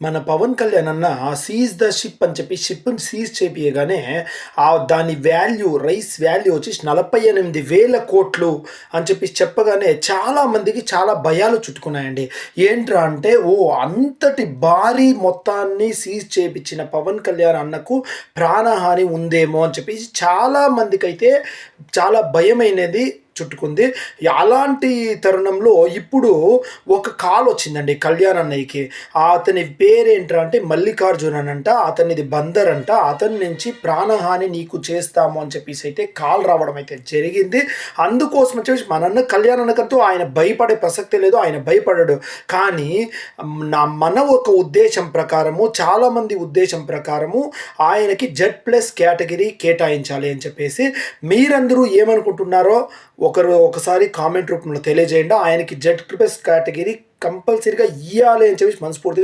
మన పవన్ కళ్యాణ్ అన్న seize the ship అని చెప్పి షిప్ని సీజ్ చేపియగానే ఆ దాని వాల్యూ రైస్ వాల్యూ వచ్చి నలభై ఎనిమిది వేల కోట్లు అని చెప్పి చెప్పగానే చాలా మందికి చాలా భయాలు చుట్టుకున్నాయండి. ఏంట్రా అంటే ఓ అంతటి భారీ మొత్తాన్ని సీజ్ చేపించిన పవన్ కళ్యాణ్ అన్నకు ప్రాణహాని ఉందేమో అని చెప్పేసి చాలామందికి అయితే చాలా భయమైనది. చుట్టుకుంది. అలాంటి తరుణంలో ఇప్పుడు ఒక కాల్ వచ్చిందండి కళ్యాణ్ అన్నయ్యకి. అతని పేరేంటంటే అంటే మల్లికార్జున్ అని అంట అతనిది బందర్ అంట అతని నుంచి ప్రాణహాని నీకు చేస్తాము అని చెప్పేసి అయితే కాల్ రావడం అయితే జరిగింది. అందుకోసం వచ్చేసి మనన్న కళ్యాణ్ అన్నకంటూ ఆయన భయపడే ప్రసక్తే లేదు ఆయన భయపడడు. కానీ నా మన ఒక ఉద్దేశం ప్రకారము చాలామంది ఉద్దేశం ప్రకారము ఆయనకి జెడ్ ప్లస్ కేటగిరీ కేటాయించాలి అని చెప్పేసి మీరందరూ ఏమనుకుంటున్నారో ఒకరు ఒకసారి కామెంట్ రూపంలో తెలియజేయండి. ఆయనకి జెడ్ ప్లస్ కేటగిరీ కంపల్సరీగా ఇవ్వాలి అని చెప్పి మనస్ఫూర్తిగా